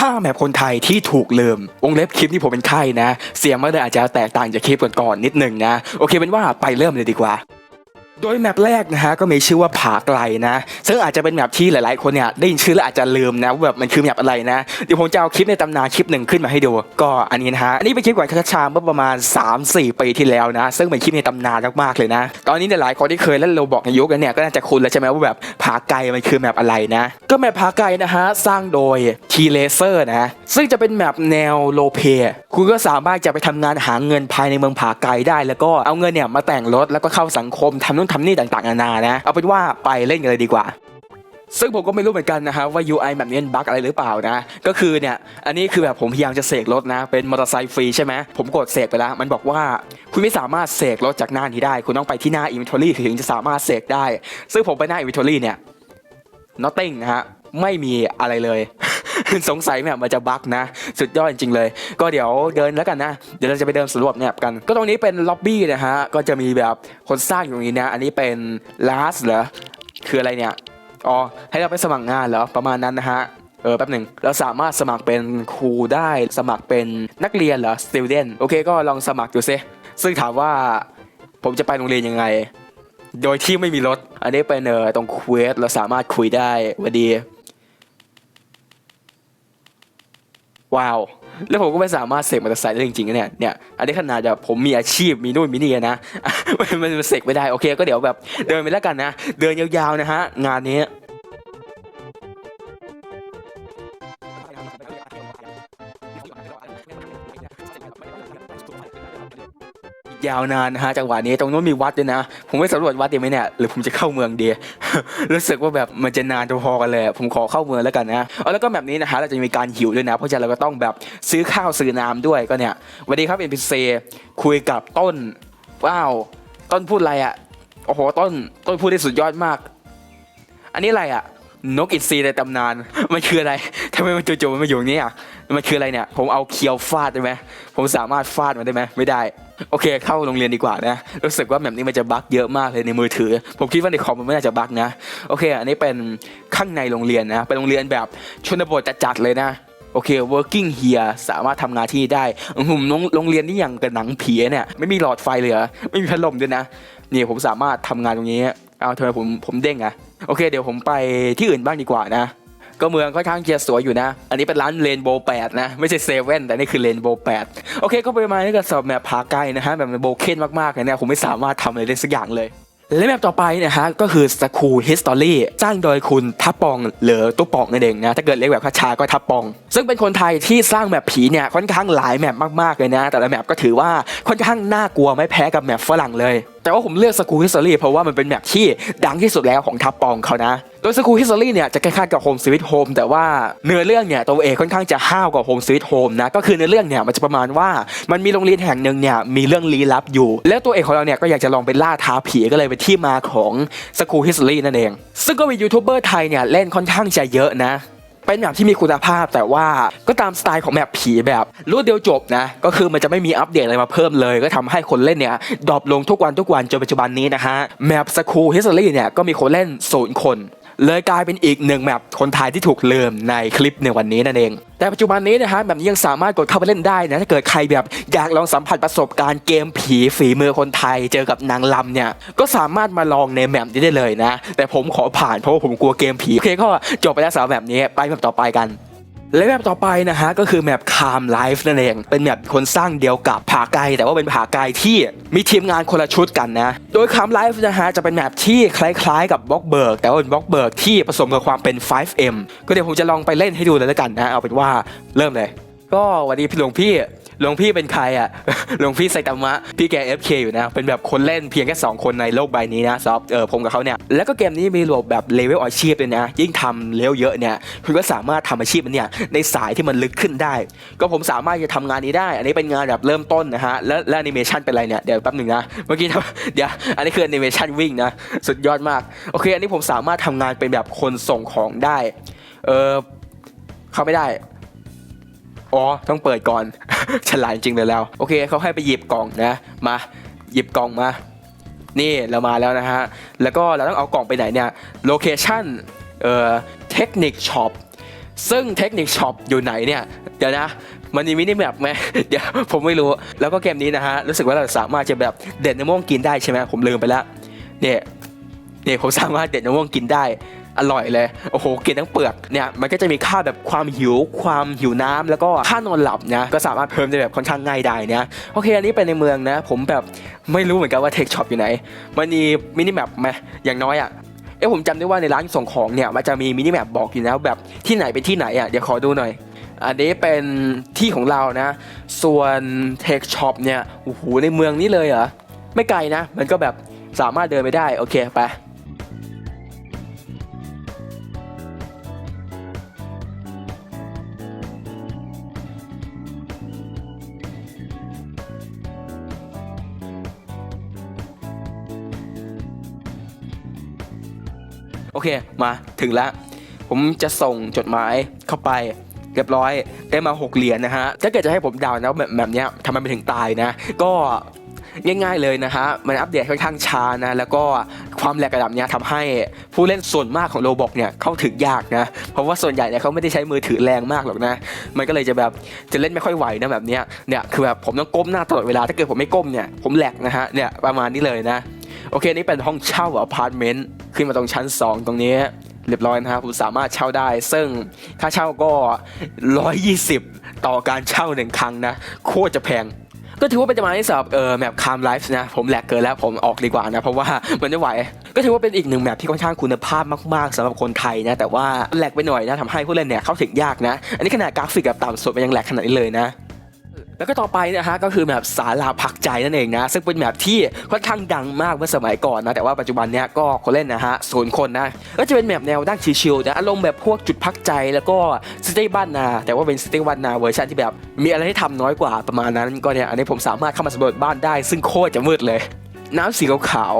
5แมปคนไทยที่ถูกลืมวงเล็บคลิปที่ผมเป็นไข้นะ เสียงมันเลยอาจจะแตกต่างจากคลิปก่อนๆนิดหนึ่งนะ โอเคเป็นว่าไปเริ่มเลยดีกว่า โดยแมปแรกนะฮะก็มีชื่อว่าผาไกลนะ ซึ่งอาจจะเป็นแมปที่หลายๆ คนเนี่ยได้ยินชื่อแล้วอาจจะลืมนะว่าแบบมันคือแมปอะไรนะเดี๋ยวผมจะเอาคลิปในตำนานคลิปหนึ่งขึ้นมาให้ดู ก็อันนี้นะฮะอันนี้เป็นคลิปก่อนคัชชาเมื่อประมาณ 3-4 ปีที่แล้วนะ ซึ่งเป็นคลิปในตำนานมากๆเลยนะ ตอนนี้เนี่ยหลายคนที่เคยเล่นโลบอกในยุคนั้นเนี่ยก็น่าจะคุ้นแล้วใช่ไหมว่าแบบผาไกลมันคือแมปอะไรนะ ก็แมปผาไกลนะฮะสร้างโดยทีเลเซอร์นะซึ่งจะเป็นแมปแนวโลเปคุณก็สามารถจะไปทำงานหาเงินภายในเมืองผาไกลได้ แล้วก็เอาเงินเนี่ยมาแต่งรถแล้วก็เข้าสังคมทำนู่นทำนี่ต่างๆนานานะ เอาเป็นว่าไปเล่นกันเลยดีกว่าซึ่งผมก็ไม่รู้เหมือนกันนะฮะว่า UI แบบนี้บั๊กอะไรหรือเปล่านะ ก็คือเนี่ย อันนี้คือแบบผมพยายามจะเสกรถนะ เป็นมอเตอร์ไซค์ฟรีใช่ไหม ผมกดเสกไปแล้ว มันบอกว่าคุณไม่สามารถเสกรถจากหน้านี้ได้ คุณต้องไปที่หน้า inventory ถึงจะสามารถเสกได้ ซึ่งผมไปหน้า inventory เนี่ย nothing นะฮะ ไม่มีอะไรเลย สงสัยแบบมันจะบั๊กนะ สุดยอดจริงๆเลย ก็เดี๋ยวเดินแล้วกันนะ เดี๋ยวเราจะไปเดินสำรวจเนี่ยกัน ก็ตรงนี้เป็นล็อบบี้นะฮะ ก็จะมีแบบคนสร้างอยู่ตรงนี้นะ อันนี้เป็น last เหรอ คืออะไรเนี่ย อ๋อ ให้เราไปสมัครงานเหรอ ประมาณนั้นนะฮะเออแป๊บหนึ่งเราสามารถสมัครเป็นครูได้สมัครเป็นนักเรียนเหรอ student โอเคก็ลองสมัครดูซิซึ่งถามว่าผมจะไปโรงเรียนยังไง โดยที่ไม่มีรถ อันนี้เป็นเออตรงเควสเราสามารถคุยได้วันดี ว้าว แล้วผมก็ไม่สามารถเสกมอเตอร์ไซค์ได้จริงๆนะเนี่ยเนี่ยอันนี้ขนาดแบบผมมีอาชีพมีนู่นมีนี่นะมันมันเสกไม่ได้โอเคก็เดี๋ยวแบบเดินไปแล้วกันนะ เดินยาวๆนะฮะงานนี้ยาวนานนะฮะจังหวะนี้ตรงนู้นมีวัดด้วยนะ ผมไม่สำรวจวัดดีไหมเนี่ยหรือผมจะเข้าเมืองเดีย รู้สึกว่าแบบมันจะนานพอกันเลย ผมขอเข้าเมืองแล้วกันนะเอาแล้วก็แบบนี้นะฮะเราจะมีการหิวด้วยนะ เพราะฉะนั้นเราก็ต้องแบบซื้อข้าวซื้อน้ำด้วยก็เนี่ยสวัสดีครับ NPC คุยกับต้นว้าว ต้นพูดอะไรอะโอ้โหต้นต้นพูดได้สุดยอดมาก อันนี้อะไรอะนกอินทรีในตำนาน มันคืออะไรทำไมมันจู่ๆมันมาอยู่นี้อะ มันคืออะไรเนี่ย ผมเอาเคียวฟาดได้ไหมผมสามารถฟาดมันได้ไหมไม่ได้ โอเค เข้าโรงเรียนดีกว่านะ รู้สึกว่าแบบนี้มันจะบั๊กเยอะมากเลยในมือถือ ผมคิดว่าในคอมมันไม่น่าจะบั๊กนะ โอเค อันนี้เป็นข้างในโรงเรียนนะ เป็นโรงเรียนแบบชนบทจัดๆเลยนะโอเค working here สามารถทำงานที่ได้หือโรงโรงเรียนนี่อย่างกับหนังผีเนี่ย ไม่มีหลอดไฟเลยเหรอ ไม่มีพัดลมด้วยนะ นี่ผมสามารถทำงานตรงนี้ เอาทำไมผมผมเด้งอะโอเค เดี๋ยวผมไปที่อื่นบ้างดีกว่านะ ก็เมืองค่อนข้างจะสวยอยู่นะ อันนี้เป็นร้านเรนโบว์แปดนะ ไม่ใช่เซเว่นแต่นี่คือเรนโบว์แปดโอเค ก็ไปมาณนี้ก็สอบแมปผาไกล้นะฮะแบบโบเคนมากๆเลยเนี่ยผมไม่สามารถทำอะไรได้สักอย่างเลยและแมปต่อไปนะฮะก็คือสกูฮิสตอรี่สร้างโดยคุณทับปองหรือตุ๊ปองนั่นเองนะถ้าเกิดเรียกแบบคาชาก็ทับปอง ซึ่งเป็นคนไทยที่สร้างแมปผีเนี่ยค่อนข้างหลายแมปมากๆเลยนะ แต่ละแมปก็ถือว่าค่อนข้างน่ากลัวไม่แพ้กับแมปฝรั่งเลย แต่ว่าผมเลือกสกูฮิสตอรี่เพราะว่ามันเป็นแมปที่ดังที่สุดแล้วของทับปองเขานะ โดยสกูฮิสตอรี่เนี่ยจะคล้ายๆกับโฮมสวิตโฮมแต่ว่าเนื้อเรื่องเนี่ยตัวเอกค่อนข้างจะห้าวกว่าโฮมสวิตโฮมนะก็คือเนื้อเรื่องเนี่ยมันจะประมาณว่ามันมีโรงเรียนแห่งหนึ่งเนี่ยมีเรื่องลี้ลับอยู่ แล้วตัวเอกของเราเนี่ยก็อยากจะลองไปล่าท้าผีก็เลยเป็นที่มาของสกูฮิสตอรี่นั่นเอง ซึ่งก็มียูทูบเบอร์ไทยเนี่ยเล่นค่อนข้างจะเยอะนะเป็นแมปที่มีคุณภาพแต่ว่าก็ตามสไตล์ของแมปผีแบบรวดเดียวจบนะ ก็คือมันจะไม่มีอัปเดตอะไรมาเพิ่มเลย ก็ทำให้คนเล่นเนี่ยดรอปลงทุกวันทุกวันจนปัจจุบันนี้นะฮะแมปสคูฮิสตอรี่เนี่ยก็มีคนเล่นศูนย์คน เลยกลายเป็นอีกหนึ่งแมปคนไทยที่ถูกลืมในคลิปในวันนี้นั่นเอง แต่ปัจจุบันนี้นะฮะแบบนี้ยังสามารถกดเข้าไปเล่นได้นะถ้าเกิดใครแบบอยากลองสัมผัสประสบการณ์เกมผีฝีมือคนไทย เจอกับนางลำเนี่ยก็สามารถมาลองในแมปนี้ได้เลยนะ แต่ผมขอผ่านเพราะว่าผมกลัวเกมผีโอเคก็จบไปแล้วสำหรับแบบนี้ไปแมปต่อไปกัน และแมปต่อไปนะฮะก็คือแมป Calm Life นั่นเอง เป็นแมปคนสร้างเดียวกับผาไกลแต่ว่าเป็นผาไกลที่มีทีมงานคนละชุดกันนะ โดย Calm Life นะฮะจะเป็นแมปที่คล้ายๆ กับบล็อกเบิร์กแต่ว่าเป็นบล็อกเบิร์กที่ผสมกับความเป็น 5M ก็เดี๋ยวผมจะลองไปเล่นให้ดูเลยแล้วกันนะเอาเป็นว่าเริ่มเลย ก็สวัสดีพี่หลวงพี่ หลวงพี่เป็นใครอะ หลวงพี่ไซตามะ พี่แก FK อยู่นะ เป็นแบบคนเล่นเพียงแค่ 2 คนในโลกใบนี้นะซอฟเออผมกับเขาเนี่ย แล้วก็เกมนี้มีระบบแบบเลเวลอาชีพเลยนะ ยิ่งทำเลเวลเยอะเนี่ย คุณก็สามารถทำอาชีพมันเนี่ยในสายที่มันลึกขึ้นได้ ก็ผมสามารถจะทำงานนี้ได้ อันนี้เป็นงานแบบเริ่มต้นนะฮะ แล้วแล้วแอนิเมชันเป็นอะไรเนี่ย เดี๋ยวแป๊บหนึ่งนะ เมื่อกี้เดี๋ยว อันนี้คือแอนิเมชันวิ่งนะ สุดยอดมาก โอเค อันนี้ผมสามารถทำงานเป็นแบบคนส่งของได้ เออเข้าไม่ได้ อ๋อ ต้องเปิดก่อน ฉลาดจริงเลยแล้ว โอเคเขาให้ไปหยิบกล่องนะ มา หยิบกล่องมา นี่เรามาแล้วนะฮะ แล้วก็เราต้องเอากล่องไปไหนเนี่ย โลเคชั่น เอ่อ เทคนิคช็อป ซึ่งเทคนิคช็อปอยู่ไหนเนี่ย เดี๋ยวนะ มันมีมินิแมปไหม เดี๋ยวผมไม่รู้ แล้วก็เกมนี้นะฮะ รู้สึกว่าเราสามารถจะแบบเด็ดมะม่วงกินได้ใช่ไหมผมลืมไปแล้ว เนี่ย เนี่ยผมสามารถเด็ดมะม่วงกินได้ อร่อยเลยโอ้โหกินทั้งเปลือกเนี่ยมันก็จะมีค่าแบบความหิว ความหิวน้ำแล้วก็ค่านอนหลับนะก็สามารถเพิ่มได้แบบค่อนข้างง่ายได้นะโอเคอันนี้เป็นในเมืองนะ ผมแบบไม่รู้เหมือนกันว่าเทคช็อปอยู่ไหนมันมีมินิแมปไหมอย่างน้อยอะเอ้ผมจำได้ว่าในร้านส่งของเนี่ยมันจะมีมินิแมปบอกอยู่นะแบบที่ไหนเป็นที่ไหนอะเดี๋ยวขอดูหน่อย อันนี้เป็นที่ของเรานะ ส่วนเทคช็อปเนี่ยโอ้โหในเมืองนี้เลยเหรอไม่ไกลนะ มันก็แบบสามารถเดินไปได้โอเคไป อเคมาถึงแล้วผมจะส่งจดหมายเข้าไปเรียบร้อยได้มา 6 เหรียญนะฮะ ถ้าเกิดจะให้ผมดาวนะแบบแบบเนี้ยทำไมมันถึงตายนะ ก็ง่ายๆเลยนะฮะ มันอัปเดตค่อนข้างช้านะ แล้วก็ความแหลกระดับเนี้ยทำให้ผู้เล่นส่วนมากของโรบอกเนี่ยเข้าถึงยากนะ เพราะว่าส่วนใหญ่เนี่ยเขาไม่ได้ใช้มือถือแรงมากหรอกนะ มันก็เลยจะแบบจะเล่นไม่ค่อยไหวนะแบบเนี้ยเนี่ยคือแบบผมต้องก้มหน้าตลอดเวลาถ้าเกิดผมไม่ก้มเนี่ยผมแหลกนะฮะเนี่ยประมาณนี้เลยนะ โอเคนี่เป็นห้องเช่าอพาร์ตเมนต์ขึ้นมาตรงชั้น 2 ตรงนี้เรียบร้อยนะครับผมสามารถเช่าได้ ซึ่งค่าเช่าก็ 120 ต่อการเช่าหนึ่งครั้งนะ โคตรจะแพง ก็ถือว่าเป็นจังหวะที่สำหรับเออแมปคามไลฟ์นะ ผมแหลกเกินแล้วผมออกดีกว่านะ เพราะว่ามันไม่ไหว ก็ถือว่าเป็นอีกหนึ่งแมปที่ค่อนข้างคุณภาพมากๆสำหรับคนไทยนะ แต่ว่าแหลกไปหน่อยนะทำให้ผู้เล่นเนี่ยเข้าถึงยากนะ อันนี้ขนาดกราฟิกแบบต่ำสุดมันยังแหลกขนาดนี้เลยนะ แล้วก็ต่อไปนะฮะก็คือแมปสาราพักใจนั่นเองนะ ซึ่งเป็นแมปที่ค่อนข้างดังมากเมื่อสมัยก่อนนะ แต่ว่าปัจจุบันเนี้ยก็คนเล่นนะฮะศูนย์คนนะ ก็จะเป็นแมปแนวด้านชิลๆนะอารมณ์แบบพวกจุดพักใจแล้วก็สเตย์บ้านนา แต่ว่าเป็นสเตย์บ้านนาเวอร์ชันที่แบบ มีอะไรให้ทำน้อยกว่าประมาณนั้นก็เนี่ยอันนี้ผมสามารถเข้ามาสำรวจบ้านได้ ซึ่งโคตรจะมืดเลย น้ำสีขาว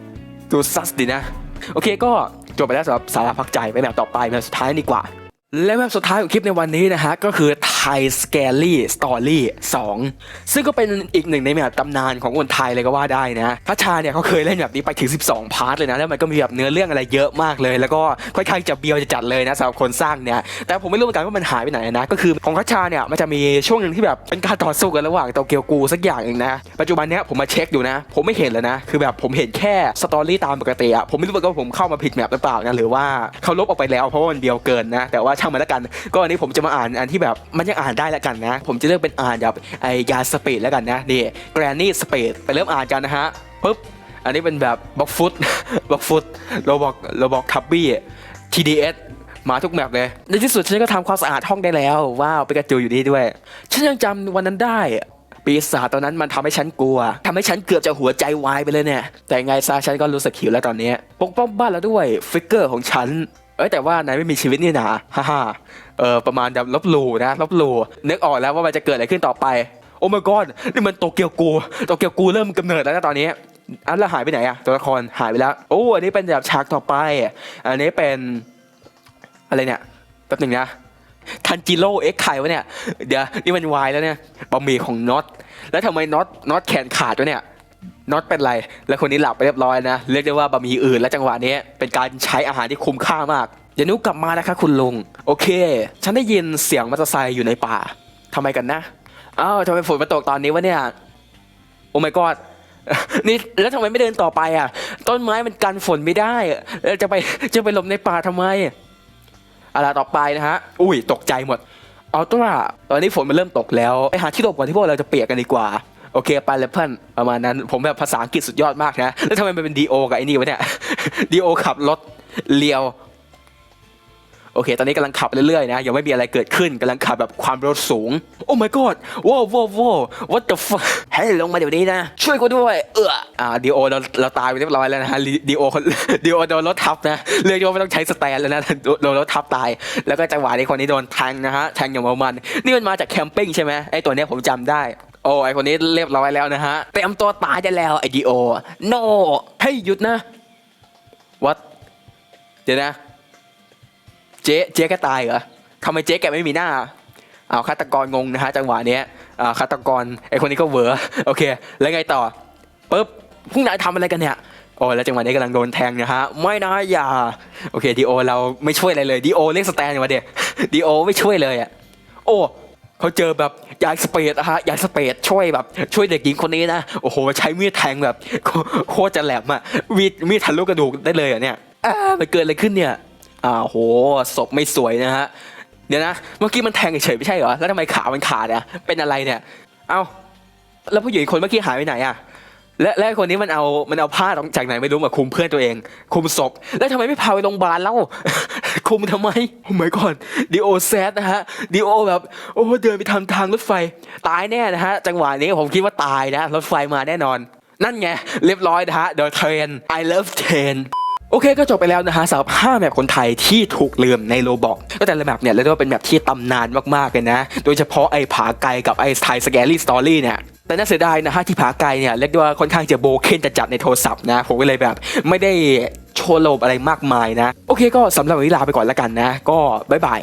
ๆดูซัสดีนะ โอเคก็จบไปแล้วสำหรับสาราพักใจไปแมปต่อไปแมปสุดท้ายดีกว่า และแมปสุดท้ายของคลิปในวันนี้นะฮะ ก็คือ Thai Scary Story 2 ซึ่งก็เป็นอีกหนึ่งในแมปตำนานของคนไทยเลยก็ว่าได้นะพัชชาเนี่ยเขาเคยเล่นแบบนี้ไปถึง 12 พาร์ทเลยนะ แล้วมันก็มีแบบเนื้อเรื่องอะไรเยอะมากเลย แล้วก็ค่อนข้างจะเบียวจะจัดเลยนะสำหรับคนสร้างเนี่ย แต่ผมไม่รู้เหมือนกันว่ามันหายไปไหนนะ ก็คือของพัชชาเนี่ยมันจะมีช่วงหนึ่งที่แบบเป็นการต่อสู้กันระหว่างโตเกียวกูสักอย่างเองนะ ปัจจุบันเนี้ยผมมาเช็คอยู่นะ ผมไม่เห็นเลยนะ คือแบบผมเห็นแค่สตอรี่ตามปกติอะผมไม่รู้เหมือนกันว่าผมเข้ามาผิดแมปหรือเปล่านะหรือว่าเขาลบออกไปแล้วเพราะว่ามันเบียวเกินนะแต่ว่าช่างมันล้วกัน ก็อันนี้ผมจะมาอ่านอันที่แบบมันยังอ่านได้ล้วกันนะ ผมจะเลือกเป็นอ่านแบบไอยาสเปดล้วกันนะนี่แกรนนี่สเปดไปเริ่มอ่านกันนะฮะปุ๊บอันนี้เป็นแบบบล็อกฟุตบล็อกฟุตโรบอกโรบอกทับบี้ TDS มาทุกแมปเลย ในที่สุดฉันก็ทำความสะอาดห้องได้แล้ว ว้าวไปกระจูอยู่นี่ด้วย ฉันยังจำวันนั้นได้ ปีศาจตอนนั้นมันทำให้ฉันกลัวทำให้ฉันเกือบจะหัวใจวายไปเลยเนี่ย แต่ไงซะฉันก็รู้สึกหิวแล้วตอนนี้ ปกป้องบ้านแล้วด้วย ฟิกเกอร์ของฉัน เอ้ยแต่ว่านายไม่มีชีวิตนี่นะฮ่าเออประมาณแบบลบหลู่นะลบหลู่นึกออกแล้วว่ามันจะเกิดอะไรขึ้นต่อไป โอ้ my god นี่มันโตเกียวกูโตเกียวกูเริ่มกำเนิดแล้วนะตอนนี้อันล้วหายไปไหนอะตัวละครหายไปแล้วโอ้อันนี้เป็นแบบฉากต่อไป อันนี้เป็นอะไรเนี่ยแป๊บหนึ่งนะทันจิโร่เอ็กไข่วะเนี่ยเดี๋ยวนี่มันวายแล้วเนี่ยบะหมี่ของน็อตแล้วทำไมน็อตน็อตแขนขาดวะเนี่ย น็อตเป็นไร แล้วคนนี้หลับไปเรียบร้อยนะ เรียกได้ว่าบะหมี่อื่นและจังหวะนี้เป็นการใช้อาหารที่คุ้มค่ามากยานุกลับมานะคะคุณลุง โอเค ฉันได้ยินเสียงมอเตอร์ไซค์อยู่ในป่าทำไมกันนะอ้าวทำไมฝนมาตกตอนนี้วะเนี่ย โอ้ my god นี่แล้วทำไมไม่เดินต่อไปอะ ต้นไม้มันกันฝนไม่ได้แล้วจะไปจะไปหลบในป่าทำไมอะไรต่อไปนะฮะ อุ้ยตกใจหมด เอาตัวตอนนี้ฝนมันเริ่มตกแล้วไปหาที่หลบก่อนที่พวกเราจะเปียกกันดีกว่า โอเคไปเลยเพื่อนประมาณนั้นผมแบบภาษาอังกฤษสุดยอดมากนะ แล้วทำไมมันเป็นดีโอกับไอ้นี่วะเนี่ยดีโอขับรถเลียว โอเค ตอนนี้กำลังขับเรื่อยๆนะ ยังไม่มีอะไรเกิดขึ้นกำลังขับแบบความเร็วสูง โอ้ my god ว้าวว้าวว้าว what the fuck ให้ลงมาเดี๋ยวนี้นะ ช่วยกูด้วย เอออ่าดีโอเราเราตายไปเรียบร้อยแล้วนะฮะดีโอดีโอโดนรถทับนะเรียกได้ว่าไม่ต้องใช้สแตนแล้วนะโดนรถทับตาย แล้วก็จังหวะนี้คนนี้โดนแทงนะฮะแทงอย่างเมามัน นี่มันมาจากแคมปิ้งใช่ไหมไอตัวเนี้ยผมจำได้ โอ้ไอคนนี้เรียบร้อยแล้วนะฮะ เตรียมตัวตายได้แล้วไอดีโอ no ให้หยุดนะ what เดี๋ยวนะ เจ๊เจ๊แกตายเหรอทำไมเจ๊แกไม่มีหน้าเอาฆาตกรงงนะฮะจังหวะเนี้ยอ่าฆาตกรไอคนนี้ก็เวอโอเค แล้วไงต่อปุ๊บพวกนายทำอะไรกันเนี่ยโอ้แล้วจังหวะนี้กำลังโดนแทงนะฮะไม่นะอย่าโอเคดีโอเราไม่ช่วยอะไรเลยดีโอเรียกสแตนมาเดียดีโอไม่ช่วยเลยอะโอ้ เขาเจอแบบยายสเปดอะฮะยายสเปดช่วยแบบ ช่วยเด็กหญิงคนนี้นะโอ้โหใช้มีดแทงแบบโคโคตรจะแหลมอะมีดมีดทะลุกระดูกได้เลยอะเนี่ยอ่ามันเกิดอะไรขึ้นเนี่ยอ้าวโหศพไม่สวยนะฮะเดี๋ยวนะเมื่อกี้มันแทงเฉยๆไม่ใช่เหรอแล้วทำไมขามันขาดอะเป็นอะไรเนี่ย เอ้าแล้วผู้หญิงอีกคนเมื่อกี้หายไปไหนอะ และและคนนี้มันเอามันเอาผ้าจากไหนไม่รู้มาคุมเพื่อนตัวเอง คุมศพ แล้วทำไมไม่พาไปโรงพยาบาลเล่า คุมทำไมโอ้ my god ดีโอแซดนะฮะดีโอแบบโอ้เดินไปทำทางรถไฟ ตายแน่นะฮะ จังหวะนี้ผมคิดว่าตายนะ รถไฟมาแน่นอน นั่นไงเรียบร้อยนะฮะเดอะเทรน I love train โอเคก็จบไปแล้วนะฮะสำหรับ 5 แมปคนไทยที่ถูกลืมในโลบอกก็แต่ละแมปเนี่ยเรียกได้ว่าเป็นแมปที่ตำนานมากๆเลยนะ โดยเฉพาะไอ้ผาไกลกับไอ้ไทยสแกรี่สตอรี่เนี่ยแต่น่าเสียดายนะฮะที่ผาไกลเนี่ยเรียกได้ว่าค่อนข้างจะโบเคนจะจัดในโทรศัพท์นะผมก็เลยแบบไม่ได้โชว์โลบอะไรมากมายนะ โอเคก็สำหรับวันนี้ลาไปก่อนแล้วกันนะ ก็บ๊ายบาย